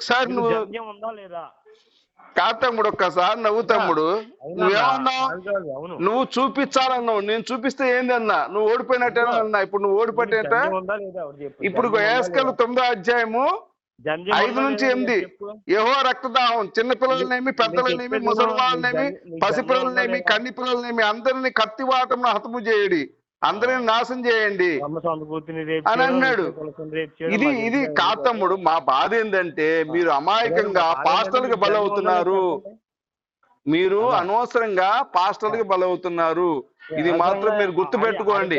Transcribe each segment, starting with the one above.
ఒకసారి నువ్వు జంధ్యం ఉందా లేదా? కాదు తమ్ముడు ఒక్కసారి నవ్వు తమ్ముడు? నువ్వేమన్నావు అవును. నువ్వు చూపించాలన్నావు. నేను చూపిస్తే ఏంది అన్నా నువ్వు ఓడిపోయినట్టేనా అన్నా? ఇప్పుడు నువ్వు ఓడిపోయినట్ట ఇప్పుడు లేదా? తొమ్మిదో అధ్యాయము ఐదు నుంచి ఎనిమిది. యహో రక్తదాహం. చిన్న పిల్లలనేమి పెద్దలనేమి ముసలి వాళ్ళనేమి నీకు జన్- నీకు పసి జన్మ పిల్లలనేమి ఉందా కన్ని పిల్లలనేమి అందరిని కత్తి హతము చేయడి. అందరిని నాశనం చేయండి అని అన్నాడు. ఇది ఇది ఇంట్లో కాదు తమ్ముడు. మా బాధ ఏంటంటే మీరు అమాయకంగా పాస్టర్లకు బలవుతున్నారు. మీరు. అనవసరంగా పాస్టర్లకు బలవుతున్నారు. ఇది మాత్రం మీరు గుర్తు పెట్టుకోండి.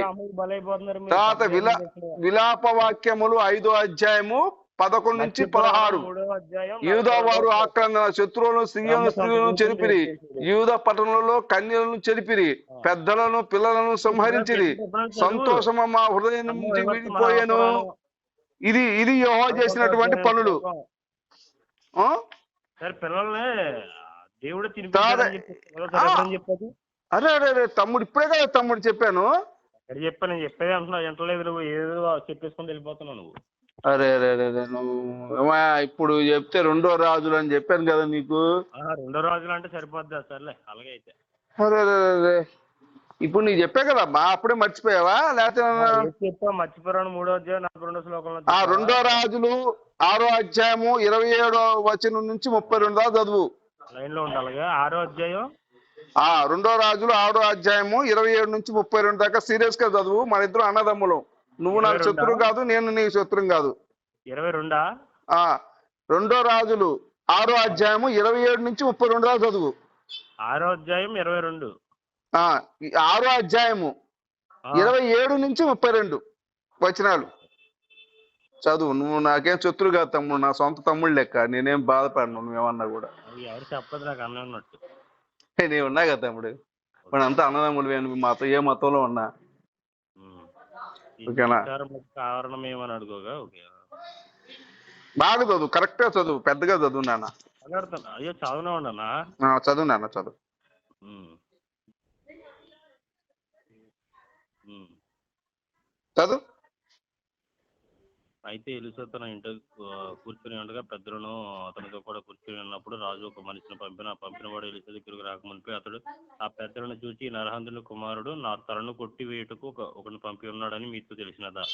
తర్వాత విలా విలాప వాక్యములు ఐదో అధ్యాయము పదకొండు నుంచి పదహారు. యూదా వారు ఆక్రమణ శత్రువులను స్త్రీలను స్త్రీలను చెరిపిరి. యూద పట్టణంలో కన్యలను చెరిపిరి. పెద్దలను పిల్లలను సంహరించిరి. సంతోషము మా హృదయం నుంచి విడిపోయాను. ఇది ఇది యోహో చేసినటువంటి పనులు. అరే అరే అరే తమ్ముడు ఇప్పుడే కదా తమ్ముడు చెప్పాను. చెప్పాను నేను చెప్పేది ఎంటలేదు నువ్వు ఏదో చెప్పేసుకొని వెళ్ళిపోతున్నావు నువ్వు. అరే అరే అరే నువ్వు. ఇప్పుడు చెప్తే రెండో రాజులు అని చెప్పాను కదా నీకు. రెండో రోజులు అంటే సరిపోద్దా సర్లే. అలాగే అయితే. అరే అరే, అరే. ఇప్పుడు నీకు చెప్పా కదా మా అప్పుడే మర్చిపోయావా? లేకపోతే మూడో అధ్యాయం నలభై రెండో శ్లోకంలో ఆ? రెండో రాజులు ఆరో అధ్యాయము ఇరవై ఏడో వచనం నుంచి ముప్పై రెండు దాకా చదువు. లైన్లో ఉండాలిగా. ఆరో అధ్యాయం? ఆ రెండో రాజులు ఆరో అధ్యాయము ఇరవై ఏడు నుంచి ముప్పై రెండు దాకా సీరియస్గా చదువు. మన ఇద్దరు అన్నదమ్ములు. నువ్వు నాకు రెండా? శత్రువు కాదు నేను నీకు శత్రువు కాదు. ఇరవై రెండా? ఆ రెండో రాజులు ఆరో అధ్యాయము ఇరవై ఏడు నుంచి ముప్పై రెండు దాకా చదువు. ఆరో అధ్యాయం ఇరవై రెండు. ఆరో అధ్యాయము ఇరవై ఏడు నుంచి ముప్పై రెండు వచనాలు. చదువు నువ్వు నాకేం శత్రువు కాదు తమ్ముడు నా సొంత తమ్ముడు లెక్క నేనేం బాధపడను నువ్వేమన్నా కూడా. నేను ఉన్నా కదా తమ్ముడు? మన అంతా అన్నదమ్ముడు మాతో ఏ మతంలో ఉన్నా? ఓకేనా? బాగా చదువు కరెక్ట్గా చదువు పెద్దగా చదువు నాన్న. చదువు నాన్న చదువు. చదువు అయితే ఎలుస తన ఇంట కూర్చుని ఉండగా పెద్దలను అతనితో కూడా కూర్చుని ఉన్నప్పుడు రాజు ఒక మనిషిని పంపిన ఆ పంపిన వాడు ఎలిసా దగ్గరకు రాకమునిపోయి అతడు ఆ పెద్దలను చూచి నరహంతుని కుమారుడు నా తలను కొట్టి వేయుటకు ఒక ఒకరిని పంపి ఉన్నాడని మీకు తెలిసినదా?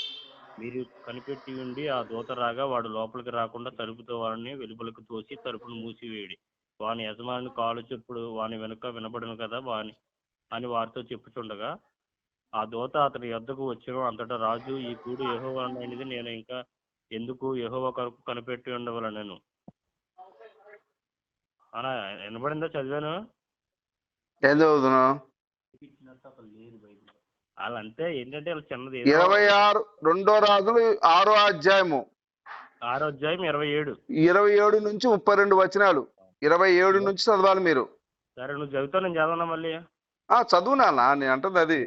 మీరు కనిపెట్టి ఉండి ఆ దూత రాగా వాడు లోపలికి రాకుండా తలుపుతో వాడిని వెలుపలకు తోసి తలుపును మూసివేయడి. వాని యజమాని కాలు చెప్పుడు వాని వెనుక వినబడను కదా వాని అని వారితో చెప్పుచుండగా ఆ దూత అతని యొద్దకు వచ్చెను అంతటా రాజు ఈ కూడు యెహోవా అనేది నేను ఇంకా ఎందుకు యెహోవా కొరకు కనిపెట్టి ఉండవలనను? అలా వినబడిందా చదివాను? ఏం చదువుతున్నావు? వాళ్ళంతే ఏంటంటే వాళ్ళు చిన్నది ఇరవై ఆరు రెండో రాజులు ఆరో అధ్యాయము. ఆరో అధ్యాయం ఇరవై ఏడు. ఇరవై ఏడు నుంచి ముప్పై రెండు వచనాలు. ఇరవై ఏడు నుంచి చదవాలి మీరు. సరే నువ్వు చదువుతావు నేను చదవనా మళ్ళీ? ఆ చదువు నాన్న నేను అంటుంది అది.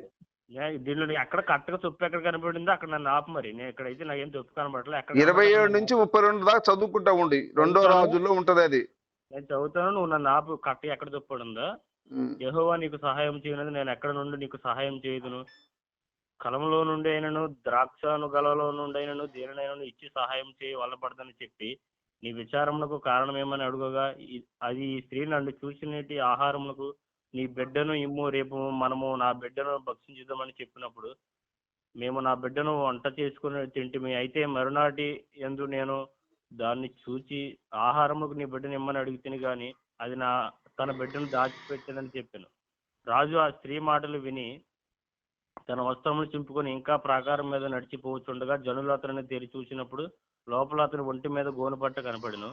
దీనిలో ఎక్కడ కరెక్ట్గా చొప్పు ఎక్కడ కనబడిందో అక్కడ నన్ను ఆపు మరి. నేను ఇక్కడైతే నాకేం చొప్పు కనబడట్లే ఎక్కడ ఇరవై ఏడు. నుంచి ముప్పై రెండు దాకా చదువుకుంటా ఉండి. రెండో రాజుల్లో ఉంటది అది. నేను చదువుతాను నువ్వు నన్ను ఆపు. కరెక్ట్ ఎక్కడ చొప్పడుందో ఉమ్. యెహోవా నీకు సహాయం చేయనది నేను ఎక్కడ నుండి నీకు సహాయం చేయదును. కలంలో నుండి అయినను ద్రాక్షను గలలో నుండి అయినను దేనినైనను ఇచ్చి సహాయం చేయి వల్లపడదని చెప్పి నీ విచారమునకు కారణమేమని అడుగగా అది ఈ స్త్రీ నన్ను చూసినటి ఆహారమునకు నీ బిడ్డను ఇమ్ము రేపు మనము నా బిడ్డను భక్షించుదామని చెప్పినప్పుడు మేము నా బిడ్డను వంట చేసుకుని తింటిమి. అయితే మరునాటి ఎందు నేను దాన్ని చూచి ఆహారముకు నీ బిడ్డను ఇమ్మని అడిగితిని గాని అది నా తన బిడ్డను దాచిపెట్టదని చెప్పాను. రాజు ఆ స్త్రీ మాటలు విని తన వస్త్రములు చింపుకొని ఇంకా ప్రాకారం మీద నడిచిపోవచ్చుండగా జనులు అతనిని తెరి చూసినప్పుడు లోపల అతని ఒంటి మీద గోనుపట్ట కనపడను.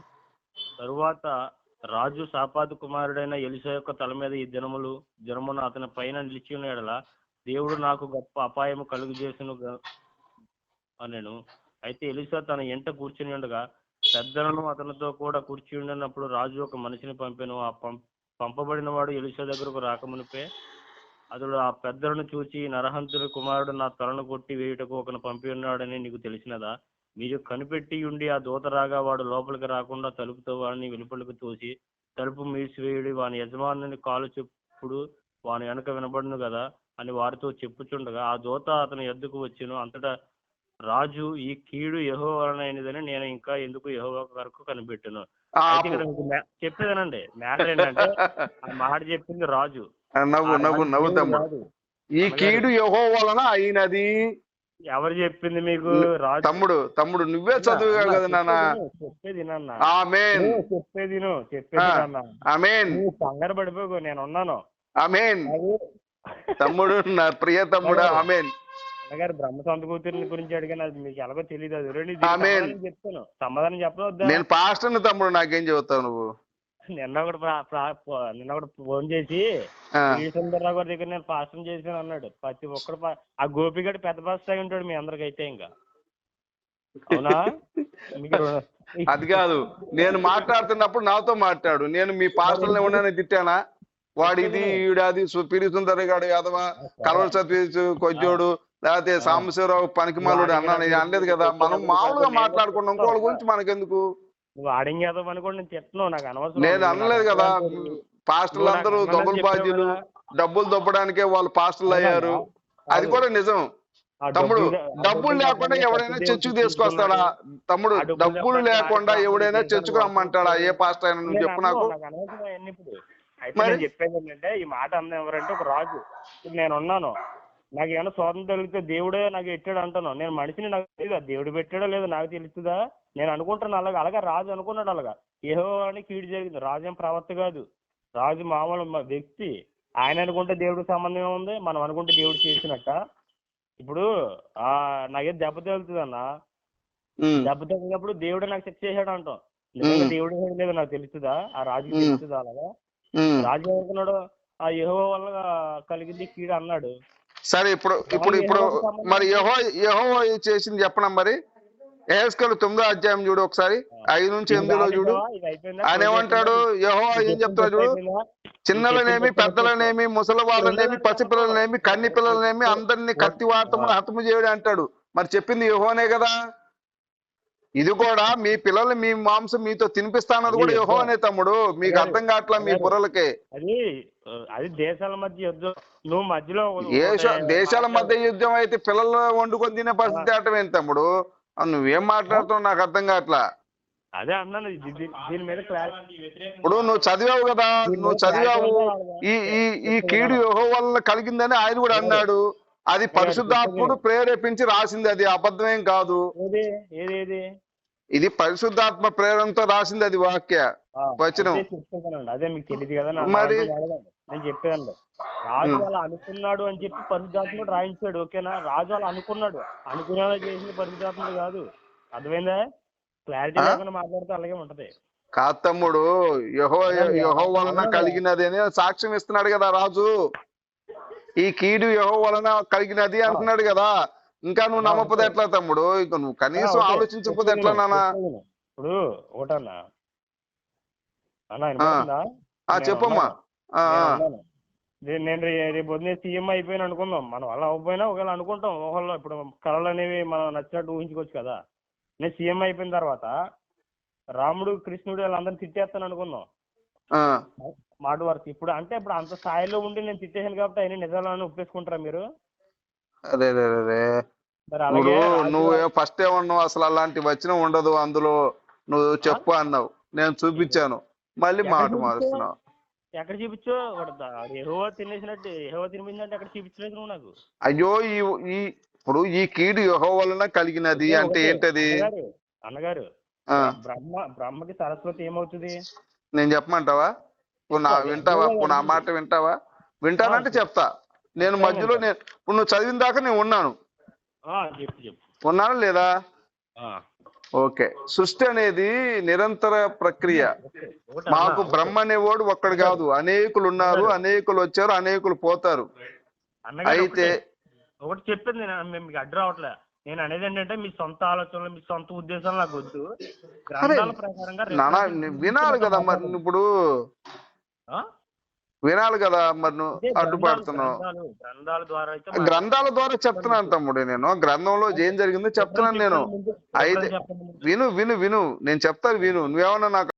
తరువాత రాజు సాపాదు కుమారుడైన ఎలిసా యొక్క తల మీద ఈ దినములు జనమును అతని పైన నిలిచి ఉన్న ఎడల దేవుడు నాకు గొప్ప అపాయము కలుగు చేసిన అనెను. అయితే ఎలిసా తన ఎంట కూర్చుని ఉండగా పెద్దలను అతనితో కూడా కూర్చి ఉండినప్పుడు రాజు ఒక మనిషిని పంపాను. ఆ పం పంపబడిన వాడు ఎలిసా దగ్గరకు రాకమునిపే అతడు ఆ పెద్దలను చూచి నరహంతుడి కుమారుడు నా తలను కొట్టి వేయుటకు ఒకను పంపి ఉన్నాడని నీకు తెలిసినదా? మీరు కనిపెట్టి ఉండి ఆ దూత రాగా వాడు లోపలికి రాకుండా తలుపుతో వాడిని వెలుపలికి తోసి తలుపు మూసివేయుడి వాని యజమానుని కాలు చెప్పుడు వాని వెనక వినబడును కదా అని వారితో చెప్పుచుండగా ఆ దూత అతని ఎద్దుకు వచ్చెను అంతటా రాజు ఈ కీడు యహో వలనైనదని నేను ఇంకా ఎందుకు యహో వరకు కనిపెట్టును? చెప్పేదేనండి మ్యాటర్ ఏంటంటే ఆ మాట చెప్పింది రాజు. నవ్వు నవ్వు నవ్వు. ఈ కీడు యహో వలన అయినది ఎవరు చెప్పింది మీకు? రాజు తమ్ముడు తమ్ముడు నువ్వే చదువుగా కదా నాన్న. చెప్పేది నాన్న ఆమెన్. చెప్పేది చెప్పేది ఆమెన్. నువ్వు కంగారు పడిపోకు నేను ఉన్నాను. ఆమెన్. తమ్ముడు నా ప్రియ తమ్ముడు ఆమెన్. అన్నగారు బ్రహ్మ సొంత కూతురిని గురించి అడిగాను అది మీకు ఎలాగో తెలియదు అది చెప్తాను సమాధానం చెప్పవద్దా నేను పాస్టర్ని తమ్ముడు నాకేం చెబుతావు నువ్వు? నిన్న పో- నిన్న ఒకటి ఫోన్ చేసి ఈ సుందరరావు గారి దగ్గర నేను పాస్టర్ చేశాను అన్నాడు. ప్రతి ఒక్కడు ఆ గోపిగడు పెద్ద పాస్టర్ అయి ఉంటాడు మీ అందరికైతే ఇంకా. అవునా? అది కాదు. నేను మాట్లాడుతున్నప్పుడు నాతో మాట్లాడు. నేను మీ పాస్టర్ని ఉండని తిట్టానా? వాడు ఇది ఈడాది పిరి సుందర గాడు యాదవ? కలవల సతీష్ కొజ్జోడు లేకపోతే సాంబశివరావు పనికిమాలుడు అన్నాను. నేను అనలేదు కదా. మనం మామూలుగా మాట్లాడుకున్నాం ఇంకోళ్ళ గురించి మనకెందుకు? నువ్వు ఆడింగేద్దాం అని కూడా నేను తిట్టను నాకు అనవసరం నేను అనలేదు కదా. పాస్టర్లు అందరూ దొంగల బాధ్యులు. డబ్బులు దొబ్బడానికే వాళ్ళు పాస్టర్లు అయ్యారు. అది కూడా నిజం. తమ్ముడు డబ్బులు- లేకుండా ఎవడైనా చర్చకు తీసుకొస్తాడా? తమ్ముడు డబ్బులు లేకుండా ఎవడైనా చర్చకు రమ్మంటాడా? ఏ పాస్టర్ అయినా నువ్వు చెప్పు నాకు. అయితే? నేను చెప్పేది ఏంటంటే ఈ మాట అన్న ఎవరంటే ఒక రాజు. ఇప్పుడు నేను ఉన్నాను. నాకు ఏమైనా స్వాతంత్రం కలిగితే దేవుడే నాకు ఎట్టాడు అంటాను. నేను మనిషిని నాకు తెలియదు దేవుడు పెట్టాడో లేదో నాకు తెలుస్తుందా నేను అనుకుంటాను అలాగా. అలాగా రాజు అనుకున్నాడు అలాగా. ఏహో అని కీడు జరిగింది. రాజు ఏం ప్రవర్త కాదు. రాజు మామూలు వ్యక్తి. ఆయన అనుకుంటే దేవుడికి సంబంధం ఏముంది? మనం అనుకుంటే దేవుడు చేసినట్ట? ఇప్పుడు ఆ నాకేం దెబ్బ తగులుతుంది అన్న దెబ్బ తగిలినప్పుడు దేవుడు నాకు శిక్ష చేశాడు అంటాం. దేవుడు లేదో నాకు తెలుస్తుందా? ఆ మ్మ్. తెలుస్తుందా అలాగా. రాజు అనుకున్నాడు ఆ యహో వల్ల కలిగింది కీడు అన్నాడు. సరే ఇప్పుడు ఇప్పుడు ఇప్పుడు మరి యహో యహో చేసింది చెప్పనా మరి? ఏస్కల్ తొమ్మిదో అధ్యాయం చూడు ఒకసారి. ఐదు నుంచి ఎనిమిదిలో చూడు? ఆయన ఏమంటాడు? యహో ఏం చెప్తాడు చూడు? చిన్నలనేమి పెద్దలనేమి ముసలి వాళ్ళనేమి పసిపిల్లలనేమి కన్ని పిల్లలనేమి అందరినీ కత్తి వాతమును హతము చేయడు అంటాడు. మరి చెప్పింది యహోనే కదా. ఇది కూడా మీ పిల్లలు మీ మాంసం మీతో తినిపిస్తానది కూడా యహోనే తమ్ముడు. మీకు అర్థం కావట్లా మీ బుర్రలకి? అది దేశాల మధ్య యుద్ధం. నువ్వు మధ్యలో దేశాల మధ్య యుద్ధం అయితే పిల్లలు వండుకొని తినే పరిస్థితి ఆటం ఏంటి తమ్ముడు? నువ్వేం మాట్లాడుతావు నాకు అర్థం కావట్లా? అదే అన్నాను దీని మీద ఇప్పుడు నువ్వు చదివావు కదా నువ్వు చదివావు. ఈ ఈ ఈ కీడు యెహోవా వల్ల కలిగిందని ఆయన కూడా అన్నాడు. అది పరిశుద్ధాత్ముడు ప్రేరేపించి రాసింది అది అబద్ధమేం కాదు. ఇది పరిశుద్ధాత్మ ప్రేరణతో రాసింది అది వాక్య. ఆ, వచనం. అదే మీకు తెలియదు కదా నా మరి? నేను చెప్పానండి రాజు అలా అనుకున్నాడు అని చెప్పి పరిశుద్ధాత్ముడు రాయించాడు ఓకేనా? రాజు అలా అనుకున్నాడు. అనుకునేలా చేసింది పరిశుద్ధాత్ముడు కాదు. అర్థమైందా? క్లారిటీ? లేకుండా మాట్లాడితే అలాగే ఉంటది. కాదు తమ్ముడు యహో యహో వలన కలిగినది అని సాక్ష్యం ఇస్తున్నాడు కదా రాజు. ఈ కీడు యహో వలన కలిగినది అంటున్నాడు కదా. ఇంకా నువ్వు నమ్మకపోతే ఎట్లా తమ్ముడు? ఇక నువ్వు కనీసం. ఆలోచించకపోతే ఎట్లా చెప్తాను. ఇప్పుడు ఒకటన్నా. నేను చెప్పమ్మా. నేను రేపు పొద్దున్నే సీఎం అయిపోయిన అనుకుందాం. మనం అలా అవ్వకపోయినా ఒకవేళ అనుకుంటాం ఒకవేళ ఇప్పుడు కళలు అనేవి మనం నచ్చినట్టు ఊహించుకోవచ్చు కదా. నేను సీఎం అయిపోయిన తర్వాత రాముడు కృష్ణుడు వీళ్ళందరినీ తిట్టేస్తాను అనుకుందాం. మాట వరకు ఇప్పుడు అంటే ఇప్పుడు అంత స్థాయిలో ఉండి నేను తిట్టేసాను కాబట్టి అయినా నిజాలని ఒప్పేసుకుంటారా మీరు? రే. మరి నువ్వు ఫస్ట్ ఏమన్నావు అసలు అలాంటి వచ్చిన ఉండదు అందులో. నువ్వు చెప్పు అన్నావు. నేను చూపించాను. మళ్ళీ మాట? మారుస్తున్నావు. ఎక్కడ చూపించో తినేసినట్టు ఏహోవా తినిపించినట్టు ఎక్కడ చూపించలేదు నువ్వు నాకు. అయ్యో ఈ ఈ ఇప్పుడు ఈ కీడు యహో వలన కలిగినది అంటే ఏంటది? అన్నగారు బ్రహ్మ బ్రహ్మకి సరస్వతి ఏమవుతుంది? నేను చెప్పమంటావా? ఇప్పుడు నా వింటావా? ఇప్పుడు నా మాట వింటావా? వింటానంటే చెప్తా. నేను మధ్యలో నేను ఇప్పుడు నువ్వు చదివిన దాకా నేను ఉన్నాను. ఉన్నాను లేదా? ఓకే. సృష్టి అనేది నిరంతర ప్రక్రియ. మాకు బ్రహ్మ అనేవాడు ఒక్కడు కాదు. అనేకులు ఉన్నారు అనేకులు వచ్చారు అనేకులు పోతారు అయితే ఒకటే, చెప్పింది నేను మీకు అడ్డు రావట్లే. నేను అనేది ఏంటంటే మీ సొంత ఆలోచనలు మీ సొంత ఉద్దేశాలు నాకు వద్దు. గ్రంథాల ప్రకారంగా వినాలి కదా మరి. ఇప్పుడు? వినాలి కదా మరి నువ్వు అడ్డుపడుతున్నావు గ్రంథాలు ద్వారా చెప్తున్నాను తమ్ముడు నేను. గ్రంథంలో ఏం జరిగిందో చెప్తున్నాను నేను. అయితే. విను విను విను. నేను చెప్తాను విను. నువ్వేమన్నా నాకు